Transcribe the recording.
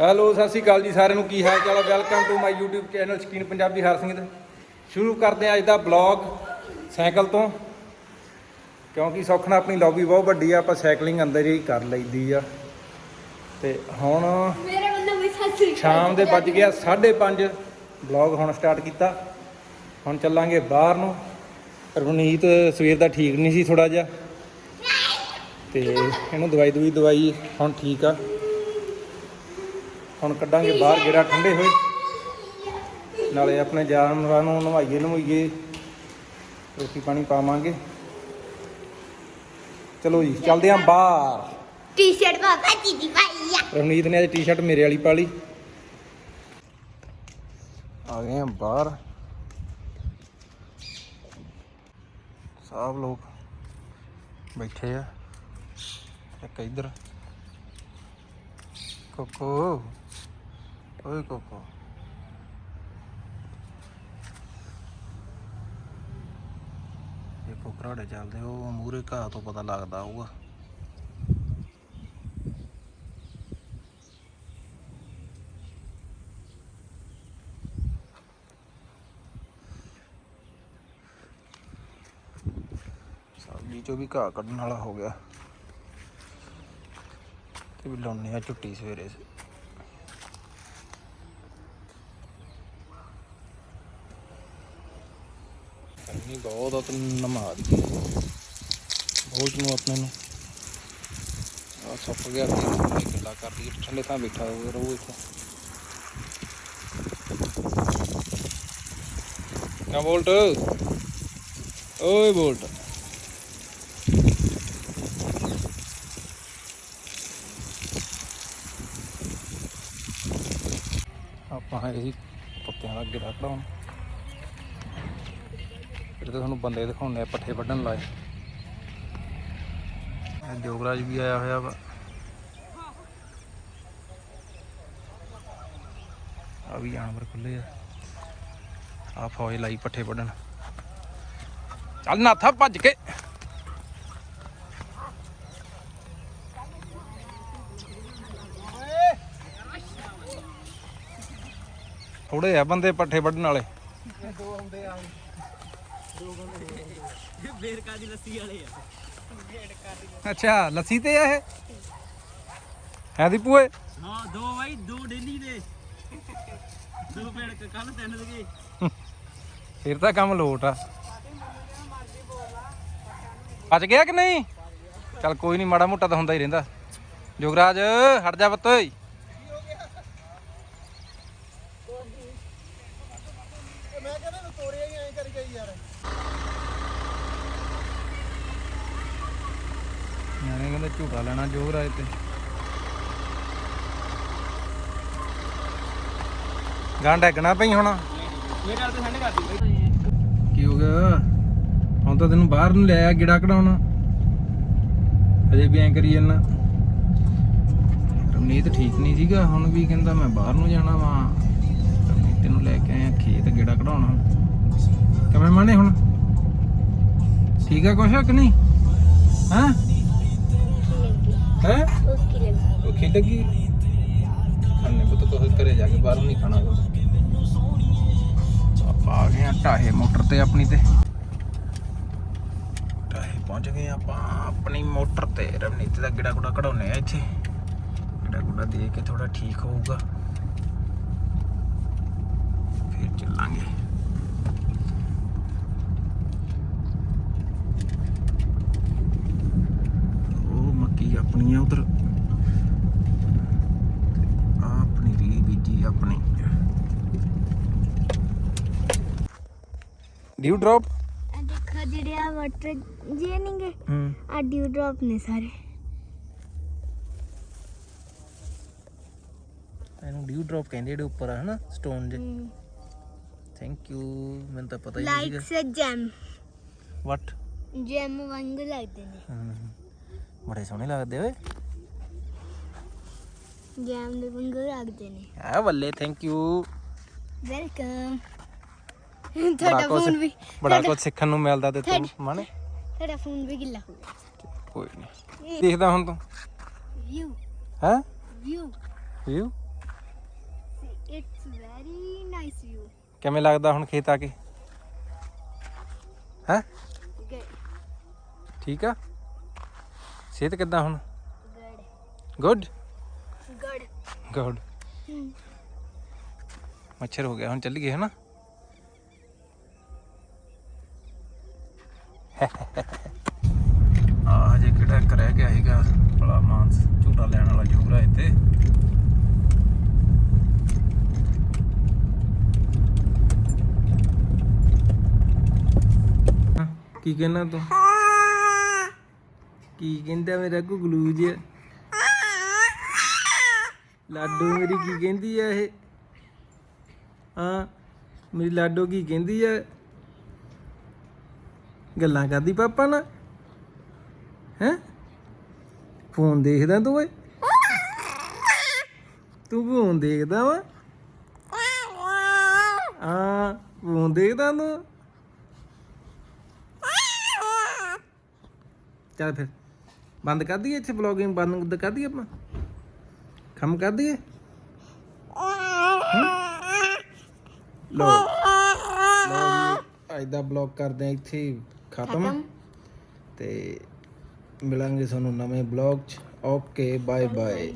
Hello ਸਤਿ ਸ਼੍ਰੀ ਅਕਾਲ ਜੀ ਸਾਰਿਆਂ ਨੂੰ। ਕੀ ਹਾਲ ਚਾਲ ਹੈ welcome to my YouTube channel Shaukeen Punjabi Harsingh ਸ਼ੁਰੂ ਕਰਦੇ ਹਾਂ ਅੱਜ ਦਾ ਬਲੌਗ ਸਾਈਕਲ ਤੋਂ। ਕਿਉਂਕਿ ਸੌਖਣਾ ਆਪਣੀ ਲੌਬੀ ਬਹੁਤ ਵੱਡੀ ਆ ਆਪਾਂ ਸਾਈਕਲਿੰਗ ਅੰਦਰ ਹੀ ਕਰ ਲਈਦੀ ਆ। ਤੇ ਹੁਣ ਮੇਰੇ ਵੱਲੋਂ ਵੀ ਸਤਿ ਸ੍ਰੀ ਅਕਾਲ ਸ਼ਾਮ ਦੇ ਵੱਜ ਗਿਆ 5:30 ਬਲੌਗ ਹੁਣ ਸਟਾਰਟ ਕੀਤਾ। ਹੁਣ ਚੱਲਾਂਗੇ ਬਾਹਰ ਨੂੰ। ਰਵਨੀਤ ਸਵੇਰ ਦਾ ਠੀਕ ਨਹੀਂ ਸੀ ਥੋੜਾ ਜਿਹਾ। ਤੇ ਇਹਨੂੰ ਦਵਾਈ ਦਵਾਈ ਦਵਾਈ ਹੁਣ ਠੀਕ ਆ। ਹੁਣ ਕੱਢਾਂਗੇ ਬਾਹਰ ਗੇੜਾ ਠੰਡੇ ਹੋਏ। ਨਾਲੇ ਆਪਣੇ ਜਾਨਵਰਾਂ ਨੂੰ ਨਵਾਈਏ ਨਵਾਈਏ ਰੋਟੀ ਪਾਣੀ ਪਾਵਾਂਗੇ। ਚਲੋ ਜੀ ਚੱਲਦੇ ਆਂ ਬਾਹਰ। ਟੀ-ਸ਼ਰਟ ਪਾਪਾ ਜੀ ਦੀ ਪਾਈ ਆ। ਰਵਨੀਤ ਨੇ ਅੱਜ ਟੀ-ਸ਼ਰਟ ਮੇਰੇ ਵਾਲੀ ਪਾ ਲਈ। ਆ ਗਏ ਆ ਬਾਹਰ। ਸਭ ਲੋਕ ਬੈਠੇ ਆ। ਇੱਕ ਇੱਧਰ ਕੋਕੋ ਓਏ ਕੋਕੋ ਇਹ ਕੋਕਰਾੜੇ ਚੱਲਦੇ, ਉਹ ਮੂਰੇ ਘਾਹ ਤੋਂ ਪਤਾ ਲੱਗਦਾ ਹੋਊਗਾ। ਸਬਜ਼ੀ ਚੋਂ ਵੀ ਘਾਹ ਕੱਢਣ ਵਾਲਾ ਹੋ ਗਿਆ। ਤੇ ਵੀ ਲਾਉਣੇ ਆ ਝੁੱਟੀ ਸਵੇਰੇ। ਕੰਨੀ ਬਹੁਤ ਆ ਤੇ ਦੀ ਬਹੁਤ ਨੂੰ ਆਪਣੇ ਨੂੰ। ਆ ਸੁੱਕ ਗਿਆ ਤੇ ਕਿੱਲਾ ਕਰ ਠੰਡੇ ਥਾਂ ਬੈਠਾ ਹੋਵੇ ਰਹੂ ਇੱਥੇ। ਨਾ ਬੋਲਟ। ਓਏ ਬੋਲਟ। ਆਪਾਂ ਇਹ ਕੁੱਤਿਆਂ ਦਾ ਗਿਰਾ ਕਢਾਉਣ। ਫਿਰ ਤਾਂ ਤੁਹਾਨੂੰ ਬੰਦੇ ਦਿਖਾਉਂਦੇ ਆ, ਪੱਠੇ ਵੱਢਣ ਲਾਏ। ਇਹ ਜੋਗਰਾਜ ਵੀ ਆਇਆ ਹੋਇਆ ਵਾ। ਆ ਵੀ ਜਾਨਵਰ ਖੁੱਲੇ ਆ। ਆ ਫੌਜ ਲਾਈ ਪੱਠੇ ਵੱਢਣ। ਚੱਲ ਨਾਥਾ ਭੱਜ ਕੇ। ਥੋੜੇ ਆ ਬੰਦੇ ਪੱਠੇ ਵੱਢਣ ਵਾਲੇ। ਬੇਰਕਾ ਦੀ ਲੱਸੀ ਵਾਲੇ ਆ ਅੱਛਾ, ਲੱਸੀ ਤੇ ਆ ਇਹ? ਹੈ ਦੀ ਪੂਏ ਹਾਂ ਦੋ ਬਾਈ ਦੋ ਡੇਲੀ ਦੇ ਦੋ ਬੇੜਕ ਕੱਲ ਤਿੰਨ ਦੇ ਫਿਰ ਤਾਂ ਕੰਮ ਲੋਟ ਆ। ਬਚ ਗਿਆ ਕਿ ਨਹੀਂ? ਚੱਲ ਕੋਈ ਨਹੀਂ, ਮਾੜਾ ਮੋਟਾ ਤਾਂ ਹੁੰਦਾ ਹੀ ਰਹਿੰਦਾ। ਜੋਗਰਾਜ, ਹਟ ਜਾ ਪੁੱਤ। ਓਏ ਨਿਆਣੇ ਕਹਿੰਦੇ ਝੂਟਾ ਲੈਣਾ ਜੋਗਰਾਜ ਤੇ ਗਾਂ ਡੈਗਣਾ ਪਈ ਹੁਣ। ਮੇਰੇ ਨਾਲ ਤਾਂ ਠੰਡ ਕਰਦੀ ਬਾਈ। ਕੀ ਹੋ ਗਿਆ? ਹੁਣ ਤਾਂ ਤੈਨੂੰ ਬਾਹਰ ਨੂੰ ਲਿਆਇਆ ਗਿੜਾ ਕਢਾਉਣ। ਅਜੇ ਵੀ ਐਂ ਕਰੀ ਜਾਂਦਾ। ਰਮਨੀਤ ਠੀਕ ਨਹੀਂ ਸੀਗਾ ਹੁਣ ਵੀ ਕਹਿੰਦਾ ਮੈਂ ਬਾਹਰ ਨੂੰ ਜਾਣਾ ਵਾ। ਰਮਨੀਤ ਲੈ ਕੇ ਆਇਆ, ਖੇਤ ਗੇੜਾ ਕਢਾਉਣਾ। ਕਿਵੇਂ ਮਾਨੇ ਹੁਣ? ਠੀਕ ਆ ਕੁਛ ਕਿ ਨਹੀਂ? ਹਾਂ? ਹੈ? ਓਕੇ ਲੱਗੀ। ਲੱਗੀ ਖਾਣੇ ਪੁੱਤ ਕੋਲ ਘਰੇ ਜਾ ਕੇ ਬਾਹਰ ਨਹੀਂ ਖਾਣਾ ਕੁਛ। ਆਪਾਂ ਆ ਗਏ ਆ ਢਾਹੇ ਮੋਟਰ ਤੇ ਆਪਣੀ ਤੇ। ਢਾਹੇ ਪਹੁੰਚ ਗਏ ਆਪਾਂ ਆਪਣੀ ਮੋਟਰ ਤੇ। ਰਵਨੀਤ ਦਾ ਗਿੜਾ ਗੁੜਾ ਕਢਾਉਨੇ ਆ ਇੱਥੇ। ਗਿੜਾ ਗੁੜਾ ਦੇ ਕੇ ਥੋੜਾ ਠੀਕ ਹੋਊਗਾ ਫਿਰ ਚੱਲਾਂਗੇ ਉਹ ਮੱਕੀ ਆਪਣੀ ਆ ਉਧਰ। ਆਪਣੀ ਰੀ ਬੀਜੀ ਆਪਣੀ। ਡਿਊ ਡ੍ਰੌਪ ਆ ਦੇਖੋ ਜਿਹੜੇ ਆ ਵਾਟਰ ਜੇ ਨਹੀਂਗੇ ਹੂੰ। ਆ ਡਿਊ ਡ੍ਰੌਪ ਨੇ ਸਾਰੇ। ਇਹਨੂੰ ਡਿਊ ਡ੍ਰੌਪ ਕਹਿੰਦੇ ਜਿਹੜੇ ਉੱਪਰ ਆ ਹਨਾ? ਸਟੋਨ ਜੇ ਥੈਂਕ ਯੂ ਮੈਨੂੰ ਤਾਂ ਪਤਾ ਹੀ ਨਹੀਂ like say jam what jam ਵਾਂਗ ਲੱਗਦੇ ਨੇ। ਬੜੇ ਸੋਹਣੇ ਲੱਗਦੇ ਓਏ। ਜੈਮ ਦੇ ਵਾਂਗ ਲੱਗਦੇ ਨੇ। ਆ ਬੱਲੇ ਥੈਂਕ ਯੂ ਵੈਲਕਮ ਤੁਹਾਡਾ ਫੋਨ ਵੀ ਬੜਾ ਕੁਝ ਸਿੱਖਣ ਨੂੰ ਮਿਲਦਾ ਤੇ ਤੂੰ ਮਨੇ। ਤੁਹਾਡਾ ਫੋਨ ਵੀ ਗਿੱਲਾ ਹੋ ਗਿਆ। ਕੋਈ ਨਹੀਂ ਦੇਖਦਾ ਹੁਣ ਤੂੰ। ਹੈ? View. View See, it's very nice view. ਕਿਵੇਂ ਲੱਗਦਾ ਹੁਣ ਖੇਤ ਆ ਕੇ? ਹੈ? ਠੀਕ ਆ? ਸਿਹਤ ਕਿੱਦਾਂ ਹੁਣ? Good. ਗੁੱਡ ਗੁੱਡ ਮੱਛਰ ਹੋ ਗਿਆ, ਹੁਣ ਚੱਲੀਏ, ਹਨਾ? ਆ ਜੇ ਕਿਹੜਾ ਇੱਕ ਰਹਿ ਗਿਆ ਹੈਗਾ ਬੜਾ ਮਾਨਸ ਝੂਟਾ ਲੈਣ ਵਾਲਾ ਜ਼ਰੂਰ ਆ ਇੱਥੇ। ਕੀ ਕਹਿਣਾ ਤੂੰ? ਕੀ ਕਹਿੰਦਾ ਮੇਰਾ ਗੁਗਲੂ ਜਿਹਾ ਲਾਡੋ ਮੇਰੀ ਕੀ ਕਹਿੰਦੀ ਆ ਇਹ? ਹਾਂ, ਮੇਰੀ ਲਾਡੋ ਕੀ ਕਹਿੰਦੀ ਆ? ਗੱਲਾਂ ਕਰਦੀ ਪਾਪਾ ਨਾਲ? ਹੈ? ਫੋਨ ਦੇਖਦਾ ਤੂੰ ਓਏ? ਤੂੰ ਫੋਨ ਦੇਖਦਾ ਵਾ? ਹਾਂ, ਫੋਨ ਦੇਖਦਾ ਤੂੰ? ਚੱਲ ਫਿਰ। ਬੰਦ ਕਰ ਦਈਏ ਇੱਥੇ ਵਲੌਗਿੰਗ ਬੰਦ ਕਰ ਦਈਏ ਆਪਾਂ? ਕੰਮ ਕਰ ਦਈਏ? ਲੋ ਅੱਜ ਦਾ ਬਲੌਗ ਕਰਦੇ ਆ ਇੱਥੇ ਖਤਮ। ਤੇ ਮਿਲਾਂਗੇ ਤੁਹਾਨੂੰ ਨਵੇਂ ਬਲੌਗ ਚ। Okay bye bye